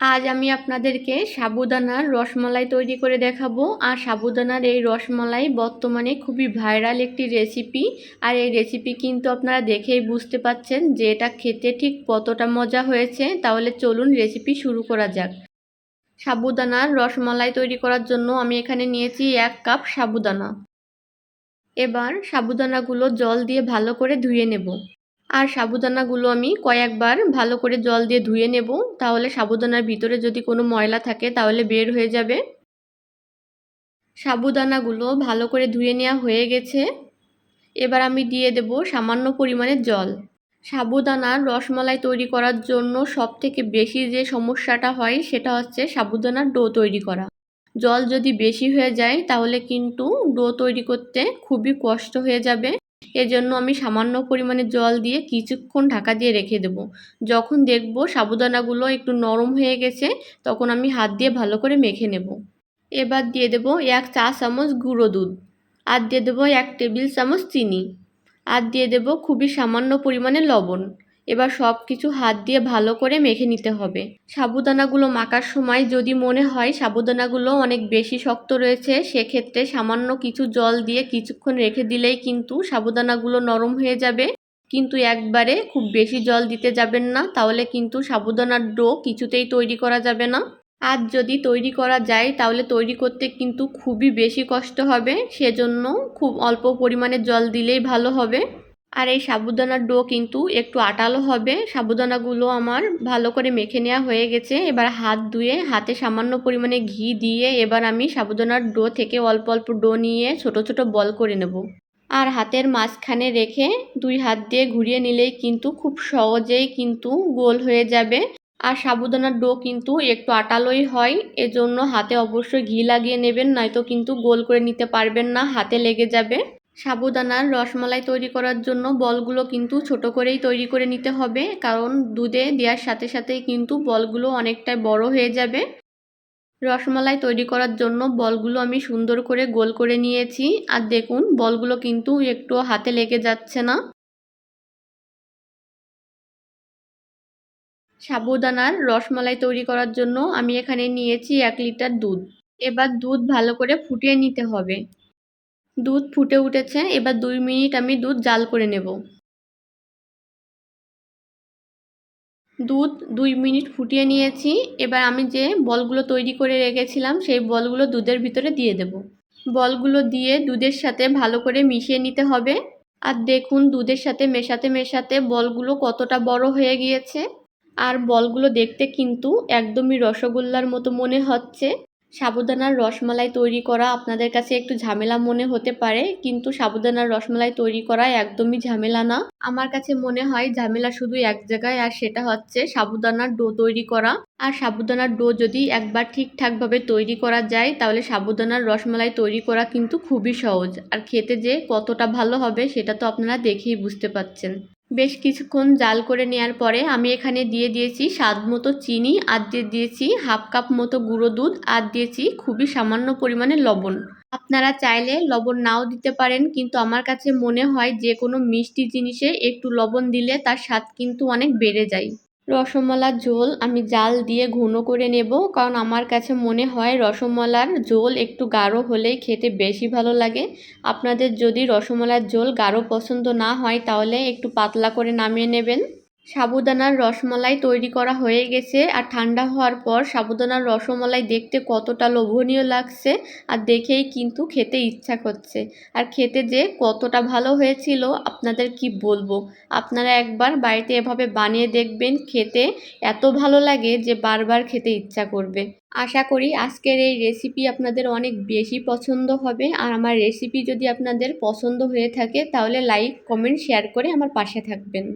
আজ আমি আপনাদেরকে সাবুদানার রসমালাই তৈরি করে দেখাবো। আর সাবুদানার এই রসমালাই বর্তমানে খুবই ভাইরাল একটি রেসিপি। আর এই রেসিপি কিন্তু আপনারা দেখেই বুঝতে পাচ্ছেন যে এটা খেতে ঠিক কতটা মজা হয়েছে। তাহলে চলুন রেসিপি শুরু করা যাক। সাবুদানার রসমালাই তৈরি করার জন্য আমি এখানে নিয়েছি এক কাপ সাবুদানা। এবার সাবুদানাগুলো জল দিয়ে ভালো করে ধুয়ে নেব। আর সাবুদানাগুলো আমি কয়েকবার ভালো করে জল দিয়ে ধুয়ে নেব। তাহলে সাবুদানার ভিতরে যদি কোনো ময়লা থাকে তাহলে বের হয়ে যাবে। সাবুদানাগুলো ভালো করে ধুয়ে নেওয়া হয়ে গেছে। এবার আমি দিয়ে দেব সামান্য পরিমাণে জল। সাবুদানার রসমালাই তৈরি করার জন্য সব থেকে বেশি যে সমস্যাটা হয় সেটা হচ্ছে সাবুদানার ডো তৈরি করা। জল যদি বেশি হয়ে যায় তাহলে কিন্তু ডো তৈরি করতে খুবই কষ্ট হয়ে যাবে। এজন্য আমি সামান্য পরিমাণে জল দিয়ে কিছুক্ষণ ঢাকা দিয়ে রেখে দেব। যখন দেখব সাবুদানাগুলো একটু নরম হয়ে গেছে, তখন আমি হাত দিয়ে ভালো করে মেখে নেব। এবার দিয়ে দেব এক চা চামচ গুঁড়ো দুধ। আর দিয়ে দেবো এক টেবিল চামচ চিনি। আর দিয়ে দেব খুবই সামান্য পরিমাণে লবণ। এবার সব কিছু হাত দিয়ে ভালো করে মেখে নিতে হবে। সাবুদানাগুলো মাখার সময় যদি মনে হয় সাবুদানাগুলো অনেক বেশি শক্ত রয়েছে, সেক্ষেত্রে সামান্য কিছু জল দিয়ে কিছুক্ষণ রেখে দিলেই কিন্তু সাবুদানাগুলো নরম হয়ে যাবে। কিন্তু একবারে খুব বেশি জল দিতে যাবেন না, তাহলে কিন্তু সাবুদানার ডো কিছুতেই তৈরি করা যাবে না। আর যদি তৈরি করা যায়, তাহলে তৈরি করতে কিন্তু খুবই বেশি কষ্ট হবে, সেজন্য খুব অল্প পরিমাণে জল দিলেই ভালো হবে। আর এই সাবুদানার ডো কিন্তু একটু আটালো হবে। সাবুদানাগুলো আমার ভালো করে মেখে নেওয়া হয়ে গেছে। এবার হাত ধুয়ে হাতে সামান্য পরিমাণে ঘি দিয়ে এবার আমি সাবুদানার ডো থেকে অল্প অল্প ডো নিয়ে ছোট ছোট বল করে নেব। আর হাতের মাঝখানে রেখে দুই হাত দিয়ে ঘুরিয়ে নিলেই কিন্তু খুব সহজেই কিন্তু গোল হয়ে যাবে। আর সাবুদানার ডো কিন্তু একটু আটালোই হয়, এজন্য হাতে অবশ্যই ঘি লাগিয়ে নেবেন, নয়তো কিন্তু গোল করে নিতে পারবেন না, হাতে লেগে যাবে। সাবুদানার রসমালাই তৈরি করার জন্য বলগুলো কিন্তু ছোট করেই তৈরি করে নিতে হবে, কারণ দুধে দেওয়ার সাথে সাথেই কিন্তু বলগুলো অনেকটাই বড় হয়ে যাবে। রসমালাই তৈরি করার জন্য বলগুলো আমি সুন্দর করে গোল করে নিয়েছি, আর দেখুন বলগুলো কিন্তু একটু হাতে লেগে যাচ্ছে না। সাবুদানার রসমালাই তৈরি করার জন্য আমি এখানে নিয়েছি এক লিটার দুধ। এবার দুধ ভালো করে ফুটিয়ে নিতে হবে। দুধ ফুটে উঠেছে, এবার দুই মিনিট আমি দুধ জাল করে নেব। দুধ দুই মিনিট ফুটিয়ে নিয়েছি, এবার আমি যে বলগুলো তৈরি করে রেখেছিলাম, সেই বলগুলো দুধের ভিতরে দিয়ে দেব। বলগুলো দিয়ে দুধের সাথে ভালো করে মিশিয়ে নিতে হবে। আর দেখুন দুধের সাথে মেশাতে মেশাতে বলগুলো কতটা বড় হয়ে গিয়েছে। আর বলগুলো দেখতে কিন্তু একদমই রসগোল্লার মতো মনে হচ্ছে। সাবুদানার রসমালাই তৈরি করা আপনাদের কাছে একটু ঝামেলা মনে হতে পারে, কিন্তু সাবুদানার রসমালাই তৈরি করা একদমই ঝামেলা না। আমার কাছে মনে হয় ঝামেলা শুধু এক জায়গায়, আর সেটা হচ্ছে সাবুদানার ডো তৈরি করা। আর সাবুদানার ডো যদি একবার ঠিকঠাকভাবে তৈরি করা যায়, তাহলে সাবুদানার রসমালাই তৈরি করা কিন্তু খুবই সহজ। আর খেতে যে কতটা ভালো হবে, সেটা তো আপনারা দেখেই বুঝতে পাচ্ছেন বেশ কিছুক্ষণ জাল করে নেওয়ার পরে আমি এখানে দিয়ে দিয়েছি স্বাদ মতো চিনি, আর দিয়ে দিয়েছি হাফ কাপ মতো গুঁড়ো দুধ, আর দিয়েছি খুবই সামান্য পরিমাণে লবণ। আপনারা চাইলে লবণ নাও দিতে পারেন, কিন্তু আমার কাছে মনে হয় যে কোনো মিষ্টি জিনিসে একটু লবণ দিলে তার স্বাদ কিন্তু অনেক বেড়ে যায়। রসমলার ঝোল আমি জাল দিয়ে ঘন করে নেব, কারণ আমার কাছে মনে হয় রসমলার ঝোল একটু গাঢ় হলেই খেতে বেশি ভালো লাগে। আপনাদের যদি রসমলার ঝোল গাঢ় পছন্দ না হয়, তাহলে একটু পাতলা করে নামিয়ে নেবেন। সাবুদানার রসমালাই তৈরি করা হয়ে গেছে আর ঠান্ডা হওয়ার পর সাবুদানার রসমালাই দেখতে কতটা লোভনীয় লাগছে আর দেখেই কিন্তু খেতে ইচ্ছা করছে। আর খেতে যে কতটা ভালো হয়েছিল, আপনাদের কি বলব? আপনারা একবার বাড়িতে এভাবে বানিয়ে দেখবেন, খেতে এত ভালো লাগে যে বারবার খেতে ইচ্ছা করবে। আশা করি আজকের এই রেসিপি আপনাদের অনেক বেশি পছন্দ হবে। আর আমার রেসিপি যদি আপনাদের পছন্দ হয়ে থাকে, তাহলে লাইক কমেন্ট শেয়ার করে আমার পাশে থাকবেন।